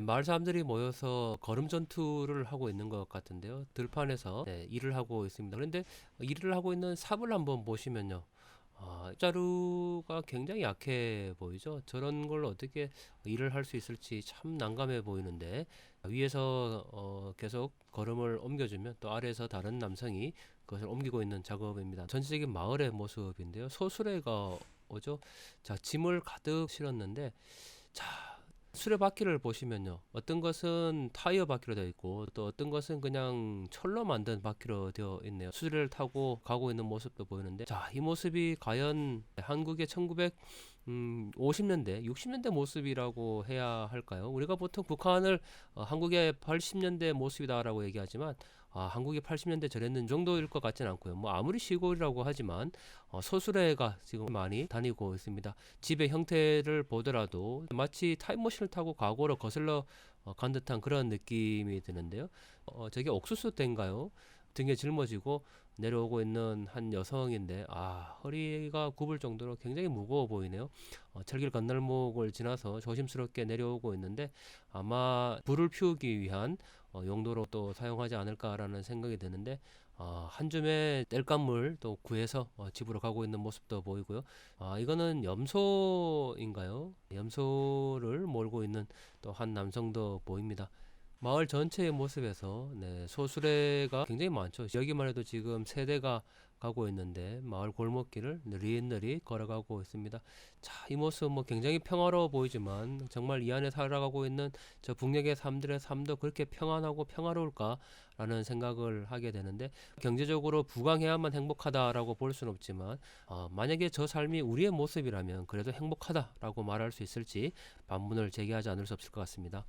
마을 사람들이 모여서 걸음 전투를 하고 있는 것 같은데요. 들판에서 네, 일을 하고 있습니다. 그런데 일을 하고 있는 삽을 한번 보시면요. 아, 자루가 굉장히 약해 보이죠. 저런 걸 어떻게 일을 할 수 있을지 참 난감해 보이는데 위에서 어, 계속 걸음을 옮겨주면 또 아래에서 다른 남성이 그것을 옮기고 있는 작업입니다. 전체적인 마을의 모습인데요. 소수레가 오죠. 자, 짐을 가득 실었는데 자, 수레 바퀴를 보시면요. 어떤 것은 타이어 바퀴로 되어 있고 또 어떤 것은 그냥 철로 만든 바퀴로 되어 있네요. 수레를 타고 가고 있는 모습도 보이는데 자, 이 모습이 과연 한국의 1900 음, 50년대, 60년대 모습이라고 해야 할까요? 우리가 보통 북한을 어, 한국의 80년대 모습이다라고 얘기하지만 아, 한국이 80년대 저랬는 정도일 것 같지는 않고요. 뭐 아무리 시골이라고 하지만 어, 소수레가 지금 많이 다니고 있습니다. 집의 형태를 보더라도 마치 타임머신을 타고 과거로 거슬러 어, 간 듯한 그런 느낌이 드는데요. 어, 저게 옥수수 때인가요? 등에 짊어지고 내려오고 있는 한 여성인데 아 허리가 굽을 정도로 굉장히 무거워 보이네요. 어, 철길 건널목을 지나서 조심스럽게 내려오고 있는데 아마 불을 피우기 위한 어, 용도로 또 사용하지 않을까라는 생각이 드는데 어, 한 줌의 땔감물 또 구해서 어, 집으로 가고 있는 모습도 보이고요. 아 이거는 염소인가요? 염소를 몰고 있는 또 한 남성도 보입니다. 마을 전체의 모습에서 네, 소수레가 굉장히 많죠. 여기만 해도 지금 세 대가 가고 있는데 마을 골목길을 느릿느릿 걸어가고 있습니다. 자, 이 모습 뭐 굉장히 평화로워 보이지만 정말 이 안에 살아가고 있는 저 북녘의 삶들의 삶도 그렇게 평안하고 평화로울까라는 생각을 하게 되는데 경제적으로 부강해야만 행복하다라고 볼 수는 없지만 어, 만약에 저 삶이 우리의 모습이라면 그래도 행복하다라고 말할 수 있을지 반문을 제기하지 않을 수 없을 것 같습니다.